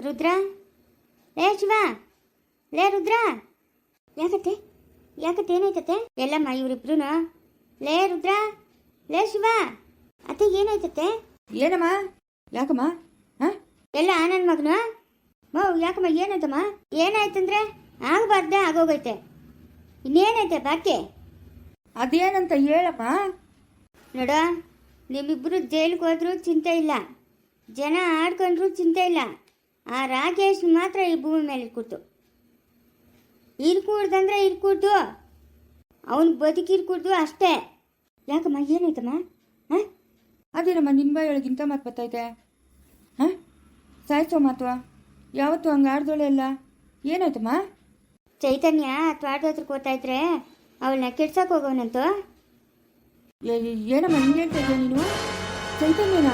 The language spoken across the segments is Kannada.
ರುದ್ರ? ಲೇ ಶಿವ ಲೇ ರುದ್ರ. ಯಾಕತ್ತೆ? ಯಾಕತ್ತೆ ಏನಾಯ್ತತೆ ಎಲ್ಲಮ್ಮ ಇವರಿಬ್ರು ಲೇ ರುದ್ರ ಲೇ ಶಿವ. ಅತ್ತೆ ಏನಾಯ್ತತೆ ಏನಮ್ಮ? ಯಾಕಮ್ಮ? ಹಾ? ಎಲ್ಲ ನನ್ನ ಮಗನ? ಮೌ ಯಾಕಮ್ಮ ಏನಾಯ್ತಮ್ಮ? ಏನಾಯ್ತಂದ್ರೆ? ಆಗಬಾರ್ದೆ ಆಗೋಗೈತೆ. ಇನ್ನೇನೈತೆ ಬಾಕಿ? ಅದೇನಂತ ಹೇಳಮ್ಮ ನೋಡ ನಿಮ್ಮಿಬ್ಬರು ಜೈಲಿಗೆ ಹೋದ್ರೂ ಚಿಂತೆ ಇಲ್ಲ. ಜನ ಆಡ್ಕೊಂಡ್ರೂ ಚಿಂತೆ ಇಲ್ಲ. ಆ ರಾಕೇಶ್ ಮಾತ್ರ ಈ ಭೂಮಿ ಮೇಲೆ ಕೂತು. ಇರ್ಕೂಡ್ದಂದ್ರೆ ಇರ್ಕೂಡ್ದು ಅವನು ಬದುಕಿರ್ಕೂಡ್ದು ಅಷ್ಟೇ. ಯಾಕಮ್ಮ ಏನಾಯ್ತಮ್ಮ? ಹಾಂ? ಅದೇನಮ್ಮ ಒಳಗೆ ಬಾಯೊಳಗಿಂತ ಮಾತು ಬರ್ತೈತೆ? ಹಾಂ? ಸಾಯಿಸೋ ಮಾತು? ಯಾವತ್ತು ಹಂಗೆ ಆಡ್ದೋಳೆ ಇಲ್ಲ ಏನಾಯ್ತಮ್ಮ? ಚೈತನ್ಯ ತ್ವಾಟದ ಹತ್ರಕ್ಕೆ ಕೂತಾ ಇದ್ರೆ ಅವಳನ್ನ ಕೆಡ್ಸಕ್ಕೆ ಹೋಗೋನಂತು. ಏ- ಏ- ಏನಮ್ಮ ಹಿಂಗೆ ಹೇಳ್ತಾ ನೀನು? ಚೈತನ್ಯನ?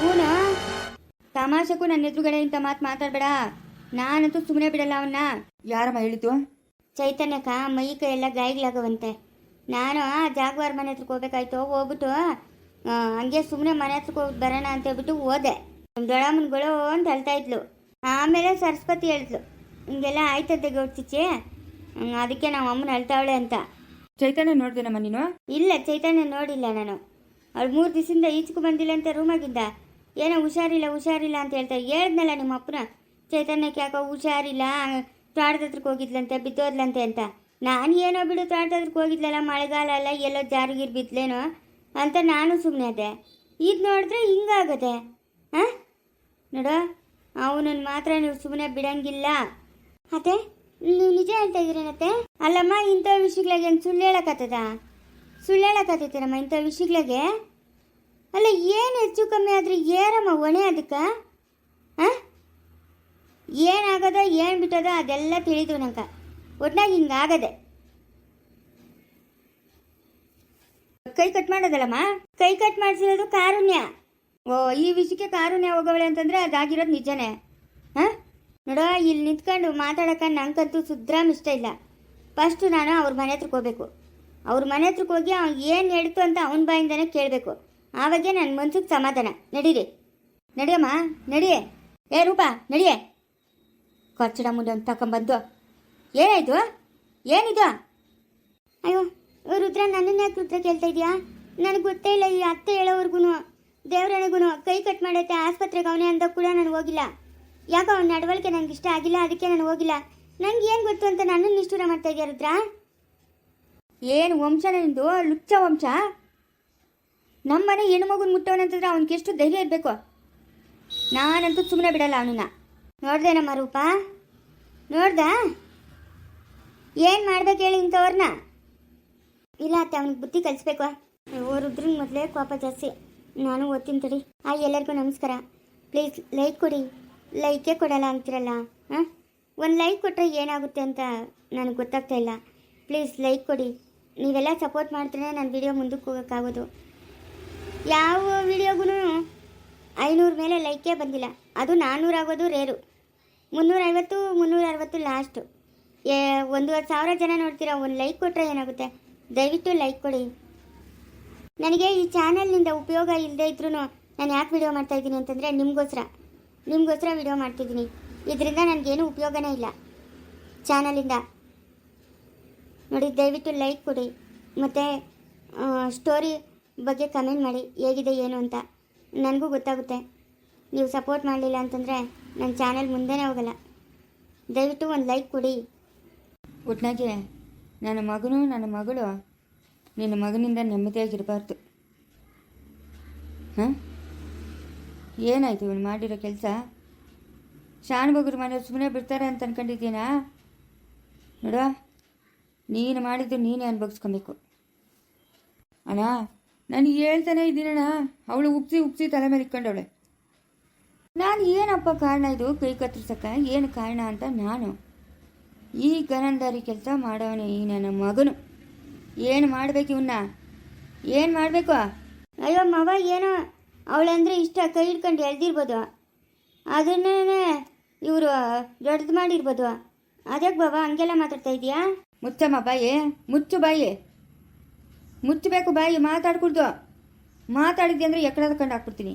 ಅವನು ತಮಾಷೆಗೂ ನನ್ನ ಎದುರುಗಡೆ ಇಂಥ ಮಾತು ಮಾತಾಡಬೇಡ. ನಾನಂತೂ ಸುಮ್ಮನೆ ಬಿಡಲ್ಲ ಅವನ್ನ ಯಾರಮ್ಮ ಹೇಳಿದ್ದು? ಚೈತನ್ಯಕ್ಕ ಮೈ ಕೈ ಎಲ್ಲ ಗಾಯಗಳಾಗವಂತೆ. ನಾನು ಆ ಜಾಗವಾರ ಮನೆ ಹತ್ರಕ್ಕೆ ಹೋಗ್ಬೇಕಾಯ್ತು. ಹೋಗ್ಬಿಟ್ಟು ಹಂಗೆ ಸುಮ್ಮನೆ ಮನೆ ಹತ್ರಕ್ಕೆ ಹೋಗಿ ಬರೋಣ ಅಂತ ಹೇಳ್ಬಿಟ್ಟು ಹೋದೆ. ದೊಡ್ಡಮ್ಮನ್ಗಳು ಅಂತ ಹೇಳ್ತಾ ಇದ್ಲು. ಆಮೇಲೆ ಸರಸ್ವತಿ ಹೇಳಿದ್ಲು. ಹಿಂಗೆಲ್ಲ ಆಯ್ತದೆ ಗೌಡ್ತಿಚ್ಚಿ ಅದಕ್ಕೆ ನಾವು ಅಮ್ಮನ ಹೇಳ್ತಾವಳೆ ಅಂತ. ಚೈತನ್ಯ ನೋಡ್ದೇನಮ್ಮ ನೀನು? ಇಲ್ಲ ಚೈತನ್ಯ ನೋಡಿಲ್ಲ ನಾನು. ಅವಳು ಮೂರು ದಿವಸದಿಂದ ಈಚೆಗೂ ಬಂದಿಲ್ಲ ಅಂತ ರೂಮಾಗಿದ್ದ ಏನೋ ಹುಷಾರಿಲ್ಲ ಹುಷಾರಿಲ್ಲ ಅಂತ ಹೇಳ್ತಾರೆ ಹೇಳಿದ್ನಲ್ಲ ನಿಮ್ಮ ಅಪ್ಪನ? ಚೈತನ್ಯಕ್ಕೆ ಯಾಕೋ ಹುಷಾರಿಲ್ಲ ತೋಟದ ಹತ್ರಕ್ಕೆ ಹೋಗಿದ್ಲಂತೆ, ಬಿದ್ದೋದ್ಲಂತೆ ಅಂತ. ನಾನು ಏನೋ ಬಿಡು ತೋಟದ ಹೋಗಿದ್ಲಲ್ಲ, ಮಳೆಗಾಲ ಅಲ್ಲ, ಎಲ್ಲೋ ಜಾರಿಗಿರ್ ಬಿದ್ಲೇನೋ ಅಂತ ನಾನು ಸುಮ್ಮನೆ ಅದೆ ಇದು ನೋಡಿದ್ರೆ ಹಿಂಗಾಗದೆ. ಹಾಂ ನೋಡು, ಅವನನ್ನು ಮಾತ್ರ ನೀವು ಸುಮ್ಮನೆ ಬಿಡಂಗಿಲ್ಲ. ಅತ್ತೆ, ನೀವು ನಿಜ ಹೇಳ್ತಾ ಇದ್ದೀರೇನತ್ತೆ? ಅಲ್ಲಮ್ಮ, ಇಂಥ ವಿಷಯಗಳಿಗೆ ಸುಳ್ಳು ಹೇಳಕ್ಕತ್ತದ ಸುಳ್ಳು ಹೇಳಕತ್ತೈತೇನಮ್ಮ ಇಂಥ ವಿಷಯಗಳಿಗೆ? ಅಲ್ಲ, ಏನು ಹೆಚ್ಚು ಕಮ್ಮಿ ಆದರೆ ಏನಮ್ಮ ಒಣೆ ಅದಕ್ಕೆ? ಹಾಂ? ಏನಾಗದ, ಏನು ಬಿಟ್ಟದ ಅದೆಲ್ಲ ತಿಳಿದು ನಂಗೆ. ಹಿಂಗೆ ಹಿಂಗಾಗದೆ. ಕೈ ಕಟ್ ಮಾಡೋದಲ್ಲಮ್ಮ? ಕೈ ಕಟ್ ಮಾಡಿಸಿರೋದು ಕಾರುಣ್ಯ. ಓ, ಈ ವಿಷಯಕ್ಕೆ ಕಾರುಣ್ಯ ಹೋಗವಳೆ ಅಂತಂದ್ರೆ ಅದಾಗಿರೋದು ನಿಜನೇ. ಹಾಂ? ನೋಡೋ, ಇಲ್ಲಿ ನಿಂತ್ಕೊಂಡು ಮಾತಾಡೋಕೆ ನಂಗಂತೂ ಸುದ್ರಾಮ್ ಇಷ್ಟ ಇಲ್ಲ. ಫಸ್ಟು ನಾನು ಅವ್ರ ಮನೆ ಹತ್ರಕ್ಕೆ ಹೋಗ್ಬೇಕು. ಅವ್ರ ಮನೆ ಹತ್ರಕ್ಕೆ ಹೋಗಿ ಅವ್ನು ಏನು ಹೇಳ್ತು ಅಂತ ಅವನ ಬಾಯಿಂದನೇ ಕೇಳಬೇಕು. ಆವಾಗೆ ನನ್ನ ಮನ್ಸಿಗೆ ಸಮಾಧಾನ. ನಡೀರಿ. ನಡಿಯಮ್ಮ, ನಡಿಯೇ. ಏ, ರೂಪ, ನಡಿಯೇ. ಕಚ್ಚಡ ಮುಂದೆ ತಗೊಂಬಂದು ಏನಾಯ್ತು? ಏನಿದು? ಅಯ್ಯೋ, ರುದ್ರ ನನ್ನನ್ನು ಯಾಕೆ ರುದ್ರ ಕೇಳ್ತಾ ಇದೆಯಾ? ನನಗೆ ಗೊತ್ತೇ ಇಲ್ಲ ಈ ಅತ್ತೆ ಹೇಳೋವರೆಗೂ ದೇವ್ರಣೆಗೂ ಕೈ ಕಟ್ ಮಾಡೈತೆ ಆಸ್ಪತ್ರೆಗೆ ಅವನೇ ಅಂದಾಗ ಕೂಡ ನಾನು ಹೋಗಿಲ್ಲ. ಯಾಕೋ ಅವ್ನ ನಡವಳಿಕೆ ನನಗೆ ಇಷ್ಟ ಆಗಿಲ್ಲ, ಅದಕ್ಕೆ ನಾನು ಹೋಗಿಲ್ಲ. ನನಗೆ ಏನು ಗೊತ್ತು ಅಂತ ನನ್ನನ್ನು ನಿಷ್ಠೂರ ಮಾಡ್ತಾ ಇದೆಯಾ, ರುದ್ರ? ಏನು ವಂಶ ನಿಂದು? ಲುಚ್ಚ ವಂಶ? ನಮ್ಮ ಮನೆ ಹೆಣ್ಣು ಮಗುನ ಮುಟ್ಟವನಂತಂದ್ರೆ ಅವನಿಗೆ ಎಷ್ಟು ಧೈರ್ಯ ಇರಬೇಕು? ನಾನಂತೂ ಸುಮ್ಮನೆ ಬಿಡಲ್ಲ ಅವನನ್ನ. ನೋಡ್ದೆ ನಮ್ಮ ರೂಪ? ನೋಡ್ದ? ಏನು ಮಾಡ್ಬೇಕು ಹೇಳಿ ಇಂಥವ್ರನ್ನ ಇಲ್ಲ ಅತ್ತೆ, ಅವನಿಗೆ ಬುದ್ಧಿ ಕಲಿಸ್ಬೇಕು. ರುದ್ರನ್ ಮೊದಲೇ ಕೋಪ ಜಾಸ್ತಿ. ನಾನು ಓದ್ತೀನಿ ತಡಿ. ಆ ಎಲ್ಲರಿಗೂ ನಮಸ್ಕಾರ. ಪ್ಲೀಸ್, ಲೈಕ್ ಕೊಡಿ. ಲೈಕೇ ಕೊಡಲ್ಲ ಅಂತಿರಲ್ಲ? ಹಾಂ? ಒಂದು ಲೈಕ್ ಕೊಟ್ಟರೆ ಏನಾಗುತ್ತೆ ಅಂತ ನನಗೆ ಗೊತ್ತಾಗ್ತಾ ಇಲ್ಲ. ಪ್ಲೀಸ್, ಲೈಕ್ ಕೊಡಿ. ನೀವೆಲ್ಲ ಸಪೋರ್ಟ್ ಮಾಡ್ತೀರೇ ನಾನು ವಿಡಿಯೋ ಮುಂದಕ್ಕೆ ಹೋಗೋಕ್ಕಾಗೋದು. ಯಾವ ವಿಡಿಯೋಗೂ ಐನೂರು ಮೇಲೆ ಲೈಕೇ ಬಂದಿಲ್ಲ. ಅದು ನಾನ್ನೂರು ಆಗೋದು ರೇರು. ಮುನ್ನೂರೈವತ್ತು ಮುನ್ನೂರ ಅರವತ್ತು ಲಾಸ್ಟು. ಏ ಒಂದೂವರೆ ಸಾವಿರ ಜನ ನೋಡ್ತೀರಾ ಒಂದು ಲೈಕ್ ಕೊಟ್ಟರೆ ಏನಾಗುತ್ತೆ? ದಯವಿಟ್ಟು ಲೈಕ್ ಕೊಡಿ. ನನಗೆ ಈ ಚಾನಲ್ನಿಂದ ಉಪಯೋಗ ಇಲ್ಲದೆ ಇದ್ರೂ ನಾನು ಯಾಕೆ ವಿಡಿಯೋ ಮಾಡ್ತಾ ಇದ್ದೀನಿ ಅಂತಂದರೆ ನಿಮಗೋಸ್ಕರ. ನಿಮಗೋಸ್ಕರ ವಿಡಿಯೋ ಮಾಡ್ತಿದ್ದೀನಿ. ಇದರಿಂದ ನನಗೇನು ಉಪಯೋಗನೇ ಇಲ್ಲ. ಚಾನಲಿಂದ ನೋಡಿ, ದಯವಿಟ್ಟು ಲೈಕ್ ಕೊಡಿ. ಮತ್ತು ಸ್ಟೋರಿ ಬಗ್ಗೆ ಕಮೆಂಟ್ ಮಾಡಿ, ಹೇಗಿದೆ, ಏನು ಅಂತ ನನಗೂ ಗೊತ್ತಾಗುತ್ತೆ. ನೀವು ಸಪೋರ್ಟ್ ಮಾಡಲಿಲ್ಲ ಅಂತಂದರೆ ನನ್ನ ಚಾನೆಲ್ ಮುಂದೆನೇ ಹೋಗಲ್ಲ. ದಯವಿಟ್ಟು ಒಂದು ಲೈಕ್ ಕೊಡಿ. ಒಟ್ನಾಗೆ, ನನ್ನ ಮಗನು ನನ್ನ ಮಗಳು, ನಿನ್ನ ಮಗನಿಂದ ನೆಮ್ಮದಿಯಾಗಿರಬಾರ್ದು. ಹಾಂ? ಏನಾಯಿತು ಇವನು ಮಾಡಿರೋ ಕೆಲಸ? ಶಾನುಭೋಗರು ಮನೆ ಸುಮ್ಮನೆ ಬಿಡ್ತಾರೆ ಅಂತ ಅನ್ಕೊಂಡಿದ್ದೀನಾ? ನೋಡ ನೀನು ಮಾಡಿದ್ದು ನೀನೇ ಅನುಭವಿಸ್ಕೊಬೇಕು. ಅಣ್ಣ ನಾನು ಹೇಳ್ತಾನೆ ಇದ್ದೀನಣ್ಣ. ಅವಳು ಉಪ್ಸಿ ಉಪ್ಸಿ ತಲೆ ಮೇಲೆ ಇಟ್ಕೊಂಡವಳೆ. ನಾನು ಏನಪ್ಪ ಕಾರಣ ಇದು? ಕೈ ಕತ್ತರಿಸಕ್ಕ? ಏನು ಕಾರಣ ಅಂತ ನಾನು. ಈ ಗನಂದಾರಿ ಕೆಲಸ ಮಾಡೋನೆ ಈ ನನ್ನ ಮಗನು. ಏನು ಮಾಡ್ಬೇಕು ಇವನ್ನ ಏನು ಮಾಡಬೇಕು? ಅಯ್ಯೋ, ಮವ, ಏನೋ ಅವಳಂದ್ರೆ ಇಷ್ಟ. ಕೈ ಹಿಡ್ಕೊಂಡು ಎಳ್ದಿರ್ಬೋದು. ಅದನ್ನೇ ಇವರು ದೊಡ್ಡದು ಮಾಡಿರ್ಬೋದು. ಅದಕ್ಕೆ ಬಾಬಾ ಹಂಗೆಲ್ಲ ಮಾತಾಡ್ತಾ ಇದೀಯಾ? ಮುಚ್ಚಮ್ಮ ಬಾಯೇ, ಮುಚ್ಚು ಬಾಯಿ. ಮುಚ್ಚಬೇಕು ಬಾಯಿ, ಮಾತಾಡ್ಕೊಡ್ದು. ಮಾತಾಡಿದ್ದೆ ಅಂದರೆ ಎಕ್ಕಡದ ಕಂಡು ಹಾಕ್ಬಿಡ್ತೀನಿ.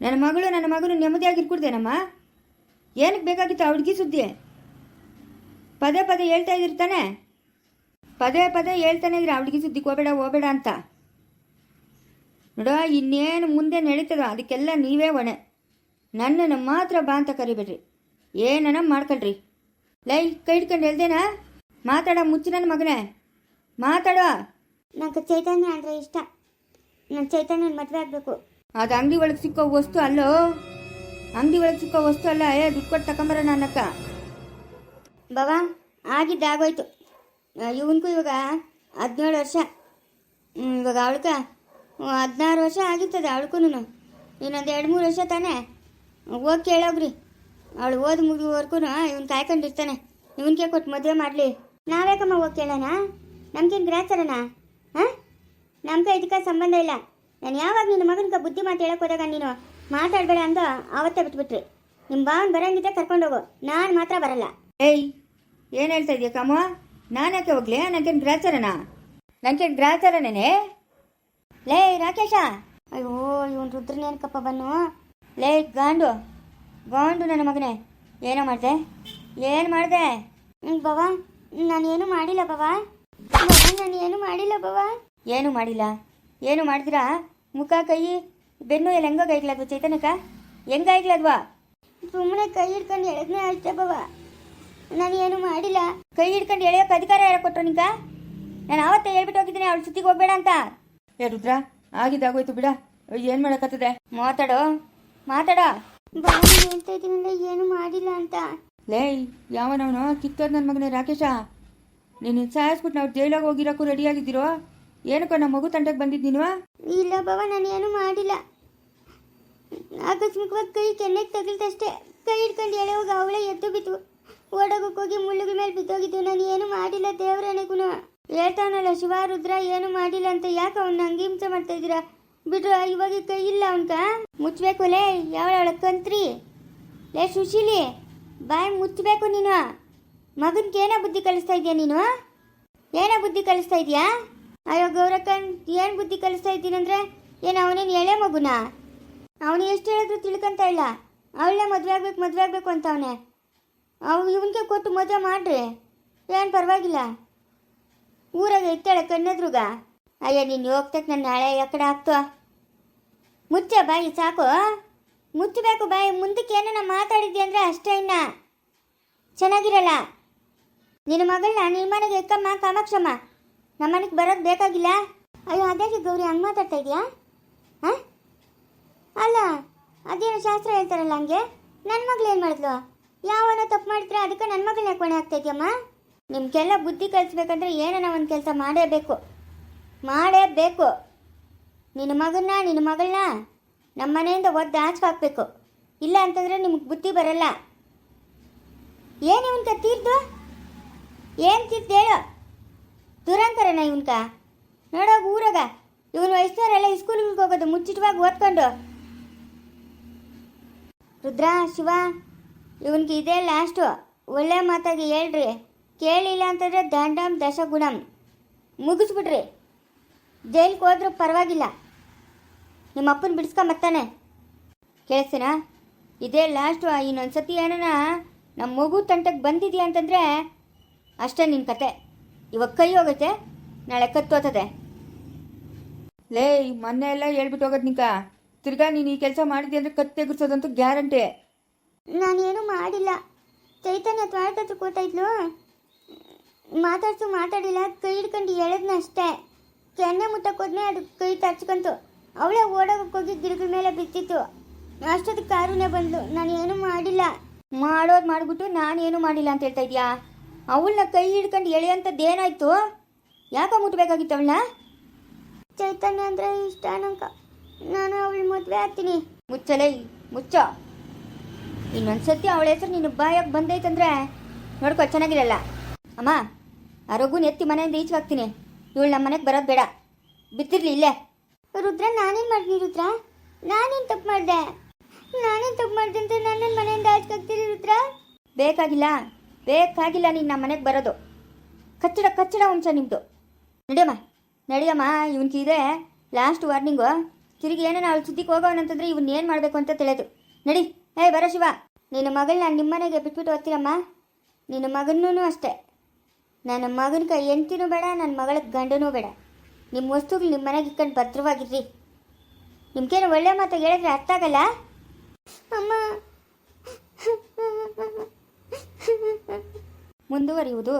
ನನ್ನ ಮಗಳು, ನನ್ನ ಮಗನು ನೆಮ್ಮದಿಯಾಗಿರ್ಕೊಡ್ದೇನಮ್ಮ? ಏನಕ್ಕೆ ಬೇಕಾಗಿತ್ತು ಹುಡುಗಿ ಸುದ್ದಿ? ಪದೇ ಪದೇ ಹೇಳ್ತಾ ಇದ್ದಿರ್ತಾನೆ ಪದೇ ಪದೇ ಹೇಳ್ತಾನೆ ಇದ್ರೆ ಹುಡುಗಿ ಸುದ್ದಿ ಹೋಗಬೇಡ ಹೋಗಬೇಡ ಅಂತ. ನೋಡೋ ಇನ್ನೇನು ಮುಂದೆ ನಡೀತದೋ ಅದಕ್ಕೆಲ್ಲ ನೀವೇ ಹೊಣೆ. ನನ್ನನ್ನು ಮಾತ್ರ ಬಾ ಅಂತ ಕರಿಬೇಡ್ರಿ. ಏನನ ಮಾಡ್ಕೊಳ್ರಿ. ಲೈ, ಕೈ ಹಿಡ್ಕೊಂಡು ಹೇಳ್ದೇನಾ? ಮಾತಾಡ, ಮುಚ್ಚಿ ನನ್ನ ಮಗನೇ. ಮಾತಾಡೋ ನಂಗೆ ಚೈತನ್ಯ ಅಂದರೆ ಇಷ್ಟ. ನಾನು ಚೈತನ್ಯನ ಮದುವೆ ಆಗಬೇಕು. ಅದು ಅಂಗಡಿ ಒಳಗೆ ಸಿಕ್ಕೋ ವಸ್ತು ಅಲ್ಲೋ? ಅಂಗಡಿ ಒಳಗೆ ಸಿಕ್ಕೋ ವಸ್ತು ಅಲ್ಲ ಏ ದುಡ್ಡು ಕೊಟ್ಟು ತಗೊಂಬರೋಣ ನನ್ನಕ್ಕ ಬಾಬಾ ಆಗಿದ್ದಾಗೋಯ್ತು ಇವನ್ಗೂ ಇವಾಗ ಹದಿನೇಳು ವರ್ಷ. ಹ್ಮ್, ಇವಾಗ ಅವಳಕ ಹದಿನಾರು ವರ್ಷ ಆಗಿರ್ತದೆ ಅವಳಕ್ಕೂ ಇನ್ನೊಂದು ಎರಡು ಮೂರು ವರ್ಷ ತಾನೇ. ಹೋಗಿ ಕೇಳೋಗ್ರಿ. ಅವಳು ಓದಿ ಮುಗಿವರೆಗೂ ಇವ್ನು ಕಾಯ್ಕೊಂಡಿರ್ತಾನೆ. ಇವನ್ಗೆ ಕೊಟ್ಟು ಮದುವೆ ಮಾಡಲಿ. ನಾವೇಕಮ್ಮ ಹೋಗಿ ಕೇಳೋಣ? ನಮ್ಗೇನು ಗ್ರಾಚಾರನ ಹಾಂ ನಮ್ಗೆ ಇದಕ್ಕೆ ಸಂಬಂಧ ಇಲ್ಲ. ನಾನು ಯಾವಾಗ ನಿನ್ನ ಮಗನಿಗೆ ಬುದ್ಧಿ ಮಾತು ಹೇಳಕ್ಕೆ ಹೋದಾಗ ನೀನು ಮಾತಾಡಬೇಡ ಅಂತ ಆವತ್ತೇ ಬಿಟ್ಬಿಟ್ರಿ. ನಿಮ್ಮ ಬಾವನ್ ಬರಂಗಿದ್ದೆ ಕರ್ಕೊಂಡೋಗು ನಾನು ಮಾತ್ರ ಬರಲ್ಲ. ಏಯ್ ಏನು ಹೇಳ್ತಾ ಇದೆಯಾ ಕಾಮ? ನಾನು ಯಾಕೆ ಹೋಗ್ಲಿ? ನನಗೇನು ಗ್ರಾಚಾರನ? ನನಗೇನು ಗ್ರಾಚಾರನೇ ಲೇ ರಾಕೇಶ! ಅಯ್ಯೋ ಇವನ್ ರುದ್ರನೇನಕಪ್ಪ ಬನ್ನು? ಲೇ ಗಾಂಡು! ಗಾಂಡು ನನ್ನ ಮಗನೇ. ಏನೋ ಮಾಡಿದೆ? ಏನು ಮಾಡಿದೆ? ಬಾವಾ. ನಾನೇನು ಮಾಡಿಲ್ಲ ಬಾವ. ನಾನು ಏನು ಮಾಡಿಲ್ಲ ಬಾವ ಏನು ಮಾಡಿಲ್ಲ? ಏನು ಮಾಡಿದ್ರಾ ಮುಖ ಕೈ ಬೆನ್ನು ಎಲ್ಲ ಹೆಂಗ ಕೈಗ್ಲದ್ವ ಚೈತನಕ ಹೆಂಗ ಐಗ್ಲದ್ವಾ ಸುಮ್ಮನೆ ಕೈ ಹಿಡ್ಕೊಂಡು ಎಳೆದ್ನೇ ಅಷ್ಟೇ ಬವ ನಾನು ಏನು ಮಾಡಿಲ್ಲ. ಕೈ ಹಿಡ್ಕೊಂಡು ಎಳೆಯೋಕೆ ಅಧಿಕಾರ ಯಾರು ಕೊಟ್ಟರು ನಿಂಗ ನಾನು ಆವತ್ತೇ ಹೇಳ್ಬಿಟ್ಟು ಹೋಗಿದ್ದೀನಿ ಅವಳು ಸುತ್ತಿಗೆ ಹೋಗ್ಬೇಡ ಅಂತ. ಏ ರುದ್ರ ಆಗಿದ್ದಾಗೋಯ್ತು ಬಿಡ. ಏನು ಮಾಡಕತ್ತದೆ? ಮಾತಾಡೋ ಮಾತಾಡೋ. ಬಾಬು ಹೇಳ್ತಾ ಇದ್ದೀನಲ್ಲ ಏನು ಮಾಡಿಲ್ಲ ಅಂತ. ಲೇ ಯಾವನವನು? ಕಿತ್ತೋದ್ ನನ್ನ ಮಗನೇ ರಾಕೇಶ. ನೀನು ಸಾಯಿಸ್ಬಿಟ್ಟು ನಾವು ಜೈಲಾಗ ಹೋಗಿರೋಕ್ಕೂ ರೆಡಿಯಾಗಿದ್ದೀರೋ? ಏನಕ್ಕೋ ನಮ್ಮ ಮಗು ತಂಟಕ್ಕೆ ಬಂದಿದ್ದು ಇಲ್ಲ ಬಾಬ ನಾನು ಏನು ಮಾಡಿಲ್ಲ. ಆಕಸ್ಮಿಕವಾಗಿ ಕೈ ಕೆನ್ನೆಗೆ ತಗಲ್ತಷ್ಟೇ ಕೈ ಹಿಡ್ಕೊಂಡು ಹೋಗಿ ಅವಳೇ ಎದ್ದು ಬಿತ್ತು. ಓಡೋಗಕ್ಕೆ ಹೋಗಿ ಮುಳ್ಳುಗಿ ಮೇಲೆ ಬಿದ್ದೋಗಿದ್ದು. ನಾನು ಏನು ಮಾಡಿಲ್ಲ ದೇವರಣೆಗೂ ಹೇಳ್ತಾನಲ್ಲ ಶಿವ ರುದ್ರ ಏನು ಮಾಡಿಲ್ಲ ಅಂತ ಯಾಕೆ ಅವ್ನ ಹಂಗೆ ಹಿಂಸೆ ಮಾಡ್ತಾ ಇದ್ದೀರಾ? ಬಿಡ್ರ ಇವಾಗ ಕೈ ಇಲ್ಲ ಅವನ್ಕ. ಮುಚ್ಚಬೇಕು ಲೇ, ಯಾವಳ ಕಂತ್ರಿ? ಲೇ ಸುಶೀಲಿ, ಬಾಯ್ ಮುಚ್ಚಬೇಕು ನೀನು. ಮಗನ್ಗೆ ಏನೋ ಬುದ್ಧಿ ಕಲಿಸ್ತಾ ಇದೀಯ ನೀನು? ಏನೋ ಬುದ್ಧಿ ಕಲಿಸ್ತಾ ಇದೀಯಾ? ಅಯ್ಯೋ ಗೌರಕ್ಕನ್, ಏನು ಬುದ್ಧಿ ಕಲಿಸ್ತಾ ಇದ್ದೀನಂದ್ರೆ ಏನು ಅವನೇನು ಎಳೆ ಮಗುನ? ಅವನು ಎಷ್ಟು ಹೇಳಿದ್ರು ತಿಳ್ಕೊಂತ ಇಲ್ಲ. ಅವಳೇ ಮದುವೆ ಆಗ್ಬೇಕು, ಮದುವೆ ಆಗಬೇಕು ಅಂತ ಅವನೇ. ಅವ್ ಇವನ್ಗೆ ಕೊಟ್ಟು ಮದುವೆ ಮಾಡ್ರಿ. ಏನು ಪರವಾಗಿಲ್ಲ. ಊರಾಗ ಇತ್ತಾಳೆ ಕಣ್ಣೆದ್ರುಗ. ಅಯ್ಯ, ನೀನು ಹೋಗ್ತಕ್ಕೆ ನನ್ನ ನಾಳೆ ಯಾಕಡೆ ಆಗ್ತೋ? ಮುಚ್ಚ ಬಾಯಿ, ಸಾಕು. ಮುಚ್ಚಬೇಕು ಬಾಯಿ, ಮುಂದಕ್ಕೆ ಏನೋ ಮಾತಾಡಿದ್ದೆ ಅಂದರೆ ಅಷ್ಟೇ ಇನ್ನ. ಚೆನ್ನಾಗಿರಲ್ಲ. ನಿನ್ನ ಮಗಳನ್ನ ನಿನ್ನ ಮನೆಗೆ ಎಕ್ಕಮ್ಮ ಕಾಮಾಕ್ಷಮ್ಮ. ನಮ್ಮ ಮನೆಗೆ ಬರೋದು ಬೇಕಾಗಿಲ್ಲ? ಅಯ್ಯೋ, ಅದ್ಯಾಕೆ ಗೌರಿ ಹಂಗೆ ಮಾತಾಡ್ತಾ ಇದೆಯಾ? ಹಾಂ? ಅಲ್ಲ, ಅದೇನೋ ಶಾಸ್ತ್ರ ಹೇಳ್ತಾರಲ್ಲ ಹಂಗೆ? ನನ್ನ ಮಗಳು ಏನು ಮಾಡಿದ್ಲು? ಯಾವನೋ ತಪ್ಪು ಮಾಡಿದ್ರೆ ಅದಕ್ಕೆ ನನ್ನ ಮಗಳನ್ನ ಕೊನೆ ಆಗ್ತಾ ಇದೆಯಮ್ಮ? ನಿಮಗೆಲ್ಲ ಬುದ್ಧಿ ಕಲಿಸ್ಬೇಕಂದ್ರೆ ಏನೋ ಒಂದು ಕೆಲಸ ಮಾಡೇಬೇಕು. ಮಾಡೇಬೇಕು. ನಿನ್ನ ಮಗನ್ನ, ನಿನ್ನ ಮಗಳನ್ನ ನಮ್ಮ ಮನೆಯಿಂದ ಒದ್ದು ಆಚೆ ಹಾಕಬೇಕು. ಇಲ್ಲ ಅಂತಂದ್ರೆ ನಿಮ್ಗೆ ಬುದ್ಧಿ ಬರಲ್ಲ. ಏನು ಒಂದು ತೀರ್ದು ಏನು ತೀರ್ದು ಹೇಳು? ದುರಂಕರನ ಇವನ್ಕ? ನೋಡೋಗ ಊರಾಗ ಇವನು ವಯಸ್ಸಿನವರೆಲ್ಲ ಸ್ಕೂಲ್ಗೆ ಹೋಗೋದು ಮುಚ್ಚಿಟವಾಗಿ ಓದ್ಕೊಂಡು. ರುದ್ರ, ಶಿವ, ಇವನ್ಗೆ ಇದೇ ಲಾಸ್ಟು ಒಳ್ಳೆ ಮಾತಾಗಿ ಹೇಳ್ರಿ. ಕೇಳಿಲ್ಲ ಅಂತಂದ್ರೆ ದಂಡಂ ದಶಗುಣಂ. ಮುಗಿಸ್ಬಿಡ್ರಿ. ಜೈಲ್ಗೆ ಹೋದ್ರೂ ಪರವಾಗಿಲ್ಲ. ನಿಮ್ಮ ಅಪ್ಪನ ಬಿಡಿಸ್ಕ ಮತ್ತಾನೆ. ಕೇಳಿಸ್ತೀನ? ಇದೇ ಲಾಸ್ಟು ಇನ್ನೊಂದು ಸತಿ ಏನನ ನಮ್ಮ ಮಗು ತಂಟಕ್ಕೆ ಬಂದಿದೆಯಾ ಅಂತಂದರೆ ಅಷ್ಟೇ ನಿನ್ನ ಕತೆ. ಇವಾಗ ಕೈ ಹೋಗುತ್ತೆ ನಾಳೆ ಕತ್ತೋತದೆ ಲೇ ಮೊನ್ನೆ ಎಲ್ಲ ಹೇಳ್ಬಿಟ್ಟು ಹೋಗೋದು ನಿಂಕ ತಿರ್ಗಾ ನೀನು ಈ ಕೆಲಸ ಮಾಡಿದ್ದೆ ಅಂದರೆ ಕತ್ತೆ ಗುರ್ಸೋದಂತೂ ಗ್ಯಾರಂಟಿ. ನಾನೇನು ಮಾಡಿಲ್ಲ. ಚೈತನ್ಯ ಹತ್ರ ಮಾತಾಡ್ತು ಮಾತಾಡ್ಸು ಮಾತಾಡಿಲ್ಲ ಕೈ ಹಿಡ್ಕೊಂಡು ಎಳೆದ್ನ ಅಷ್ಟೇ. ಕೆನ್ನೆ ಮುಟ್ಟಕ್ಕೆ ಹೋದ್ನೆ ಅದು ಕೈ ತರ್ಚ್ಕೊಂತು ಅವಳೇ ಓಡೋಗೋಗಿ ಹೋಗಿ ಗಿಡಗಳ ಮೇಲೆ ಬಿತ್ತಿತ್ತು ಅಷ್ಟೊತ್ತು ಕಾರುನೇ ಬಂದ್ಲು. ನಾನು ಏನು ಮಾಡಿಲ್ಲ. ಮಾಡೋದು ಮಾಡಿಬಿಟ್ಟು ನಾನೇನು ಮಾಡಿಲ್ಲ ಅಂತ ಹೇಳ್ತಾ ಇದೀಯಾ? ಅವಳನ್ನ ಕೈ ಹಿಡ್ಕೊಂಡು ಎಳೆಯಂಥದ್ದು ಏನಾಯ್ತು ಯಾಕೆ ಮುಟ್ಬೇಕಾಗಿತ್ತು ಅವಳನ್ನ? ಚೈತನ್ಯ ಅಂದರೆ ಇಷ್ಟ ನಂಕ ನಾನು ಅವಳು ಮದುವೆ ಆಗ್ತೀನಿ. ಮುಚ್ಚಲೇ ಮುಚ್ಚ. ಇನ್ನೊಂದ್ಸತಿ ಅವಳ ಹೆಸರು ನಿನ್ನ ಬಾಯಾಗ ಬಂದೈತಂದ್ರೆ ನೋಡ್ಕೊ ಚೆನ್ನಾಗಿರಲ್ಲ. ಅಮ್ಮ ಆ ರಘುನ ಎತ್ತಿ ಮನೆಯಿಂದ ಈಚೆ ಹಾಕ್ತೀನಿ ಇವಳು ನಮ್ಮ ಮನೆಗೆ ಬರೋದು ಬೇಡ. ಬಿತ್ತಿರ್ಲಿ ಇಲ್ಲೇ. ರುದ್ರ ನಾನೇನು ಮಾಡಿದ್ನಿ ರುದ್ರ? ನಾನೇನು ತಪ್ಪು ಮಾಡಿದೆ? ನಾನೇನು ತಪ್ಪು ಮಾಡಿದೆ ಅಂತ ನಾನೇನು ಮನೆಯಿಂದ ಆಚೆ ಹಾಕ್ತೀರಿ ರುದ್ರ? ಬೇಕಾಗಿಲ್ಲ. ಬೇಕಾಗಿಲ್ಲ ನೀನು ನಮ್ಮ ಮನೆಗೆ ಬರೋದು. ಕಚ್ಚಡ ಕಚ್ಚಡ ವಂಶ ನಿಮ್ಮದು ನಡಿಯಮ್ಮ ನಡಿಯಮ್ಮ ಇವನ್ಗೆ ಇದೆ ಲಾಸ್ಟ್ ವಾರ್ನಿಂಗು ತಿರುಗಿ ಏನೋ ಅವಳು ಸುದ್ದಿಗೆ ಹೋಗೋಣಂತಂದ್ರೆ ಇವನ್ ಏನು ಮಾಡಬೇಕು ಅಂತ ತಿಳಿಯೋದು ನಡಿ, ಏಯ್, ಬರೋ ಶಿವ. ನಿನ್ನ ಮಗಳನ್ನ ನಿಮ್ಮನೆಗೆ ಬಿಟ್ಬಿಟ್ಟು ಹೋಗ್ತೀರಮ್ಮ. ನಿನ್ನ ಮಗನೂ ಅಷ್ಟೇ. ನನ್ನ ಮಗನ ಕೈ ಎಂತಿನೂ ಬೇಡ ನನ್ನ ಮಗಳ ಗಂಡನೂ ಬೇಡ. ನಿಮ್ಮ ವಸ್ತುಗಳು ನಿಮ್ಮ ಮನೆಗೆ ಇಕ್ಕಂಡು ಭದ್ರವಾಗಿರ್ರಿ. ನಿಮ್ಗೇನು ಒಳ್ಳೆ ಮಾತು ಹೇಳಿದ್ರೆ ಅರ್ಥ ಆಗಲ್ಲ? ಅಮ್ಮ. ಮುಂದುವರಿಯುವುದು